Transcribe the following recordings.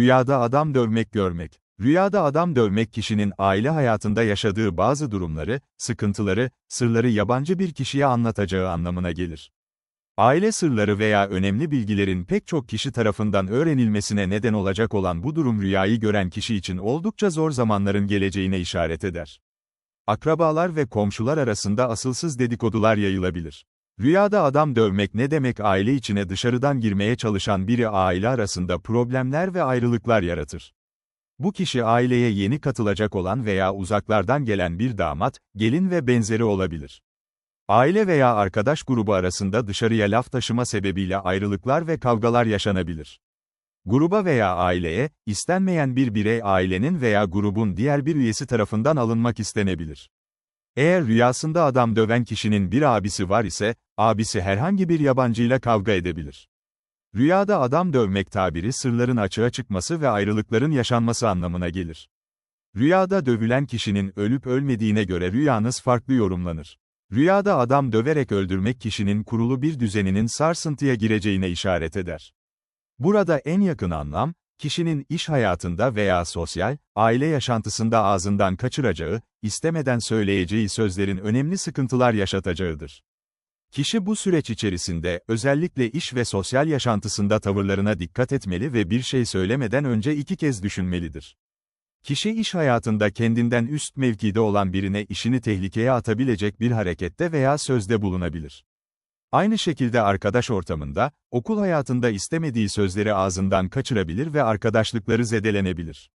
Rüyada adam dövmek görmek. Rüyada adam dövmek kişinin aile hayatında yaşadığı bazı durumları, sıkıntıları, sırları yabancı bir kişiye anlatacağı anlamına gelir. Aile sırları veya önemli bilgilerin pek çok kişi tarafından öğrenilmesine neden olacak olan bu durum rüyayı gören kişi için oldukça zor zamanların geleceğine işaret eder. Akrabalar ve komşular arasında asılsız dedikodular yayılabilir. Rüyada adam dövmek ne demek aile içine dışarıdan girmeye çalışan biri aile arasında problemler ve ayrılıklar yaratır. Bu kişi aileye yeni katılacak olan veya uzaklardan gelen bir damat, gelin ve benzeri olabilir. Aile veya arkadaş grubu arasında dışarıya laf taşıma sebebiyle ayrılıklar ve kavgalar yaşanabilir. Gruba veya aileye, istenmeyen bir birey ailenin veya grubun diğer bir üyesi tarafından alınmak istenebilir. Eğer rüyasında adam döven kişinin bir abisi var ise, abisi herhangi bir yabancıyla kavga edebilir. Rüyada adam dövmek tabiri sırların açığa çıkması ve ayrılıkların yaşanması anlamına gelir. Rüyada dövülen kişinin ölüp ölmediğine göre rüyanız farklı yorumlanır. Rüyada adam döverek öldürmek kişinin kurulu bir düzeninin sarsıntıya gireceğine işaret eder. Burada en yakın anlam, kişinin iş hayatında veya sosyal, aile yaşantısında ağzından kaçıracağı, istemeden söyleyeceği sözlerin önemli sıkıntılar yaşatacağıdır. Kişi bu süreç içerisinde, özellikle iş ve sosyal yaşantısında tavırlarına dikkat etmeli ve bir şey söylemeden önce iki kez düşünmelidir. Kişi iş hayatında kendinden üst mevkide olan birine işini tehlikeye atabilecek bir harekette veya sözde bulunabilir. Aynı şekilde arkadaş ortamında, okul hayatında istemediği sözleri ağzından kaçırabilir ve arkadaşlıkları zedelenebilir.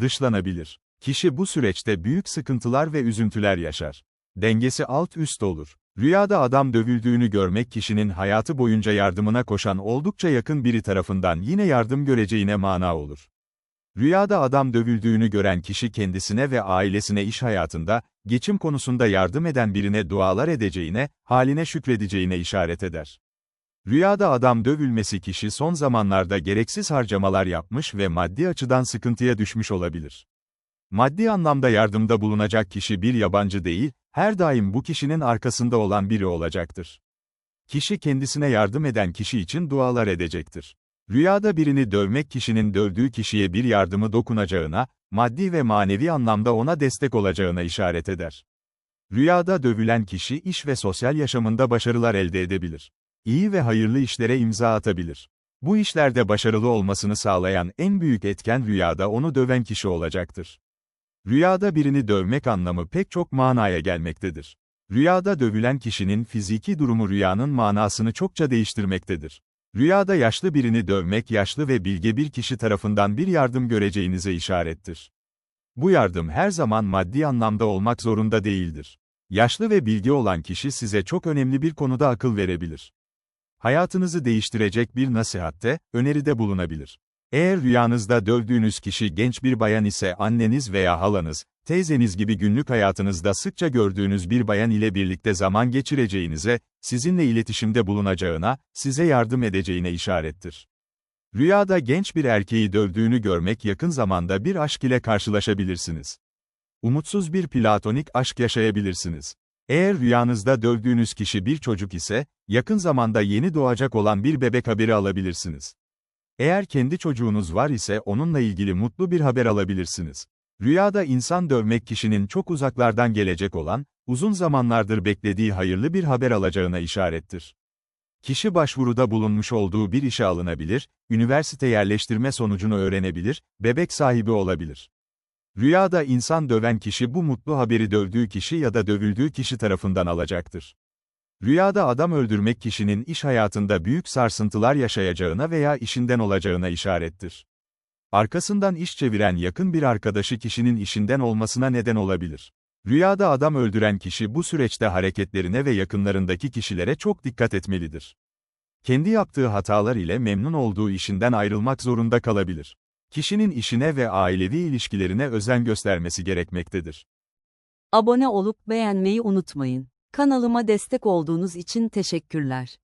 Dışlanabilir. Kişi bu süreçte büyük sıkıntılar ve üzüntüler yaşar. Dengesi alt üst olur. Rüyada adam dövüldüğünü görmek kişinin hayatı boyunca yardımına koşan oldukça yakın biri tarafından yine yardım göreceğine mana olur. Rüyada adam dövüldüğünü gören kişi kendisine ve ailesine iş hayatında, geçim konusunda yardım eden birine dualar edeceğine, haline şükredeceğine işaret eder. Rüyada adam dövülmesi kişi son zamanlarda gereksiz harcamalar yapmış ve maddi açıdan sıkıntıya düşmüş olabilir. Maddi anlamda yardımda bulunacak kişi bir yabancı değil, her daim bu kişinin arkasında olan biri olacaktır. Kişi kendisine yardım eden kişi için dualar edecektir. Rüyada birini dövmek kişinin dövdüğü kişiye bir yardımı dokunacağına, maddi ve manevi anlamda ona destek olacağına işaret eder. Rüyada dövülen kişi iş ve sosyal yaşamında başarılar elde edebilir. İyi ve hayırlı işlere imza atabilir. Bu işlerde başarılı olmasını sağlayan en büyük etken rüyada onu döven kişi olacaktır. Rüyada birini dövmek anlamı pek çok manaya gelmektedir. Rüyada dövülen kişinin fiziki durumu rüyanın manasını çokça değiştirmektedir. Rüyada yaşlı birini dövmek yaşlı ve bilge bir kişi tarafından bir yardım göreceğinize işarettir. Bu yardım her zaman maddi anlamda olmak zorunda değildir. Yaşlı ve bilgi olan kişi size çok önemli bir konuda akıl verebilir. Hayatınızı değiştirecek bir nasihatte, öneride bulunabilir. Eğer rüyanızda dövdüğünüz kişi genç bir bayan ise anneniz veya halanız, teyzeniz gibi günlük hayatınızda sıkça gördüğünüz bir bayan ile birlikte zaman geçireceğinize, sizinle iletişimde bulunacağına, size yardım edeceğine işarettir. Rüyada genç bir erkeği dövdüğünü görmek yakın zamanda bir aşk ile karşılaşabilirsiniz. Umutsuz bir platonik aşk yaşayabilirsiniz. Eğer rüyanızda dövdüğünüz kişi bir çocuk ise, yakın zamanda yeni doğacak olan bir bebek haberi alabilirsiniz. Eğer kendi çocuğunuz var ise onunla ilgili mutlu bir haber alabilirsiniz. Rüyada insan dövmek kişinin çok uzaklardan gelecek olan, uzun zamanlardır beklediği hayırlı bir haber alacağına işarettir. Kişi başvuruda bulunmuş olduğu bir işe alınabilir, üniversite yerleştirme sonucunu öğrenebilir, bebek sahibi olabilir. Rüyada insan döven kişi bu mutlu haberi dövdüğü kişi ya da dövüldüğü kişi tarafından alacaktır. Rüyada adam öldürmek kişinin iş hayatında büyük sarsıntılar yaşayacağına veya işinden olacağına işarettir. Arkasından iş çeviren yakın bir arkadaşı kişinin işinden olmasına neden olabilir. Rüyada adam öldüren kişi bu süreçte hareketlerine ve yakınlarındaki kişilere çok dikkat etmelidir. Kendi yaptığı hatalar ile memnun olduğu işinden ayrılmak zorunda kalabilir. Kişinin işine ve ailevi ilişkilerine özen göstermesi gerekmektedir. Abone olup beğenmeyi unutmayın. Kanalıma destek olduğunuz için teşekkürler.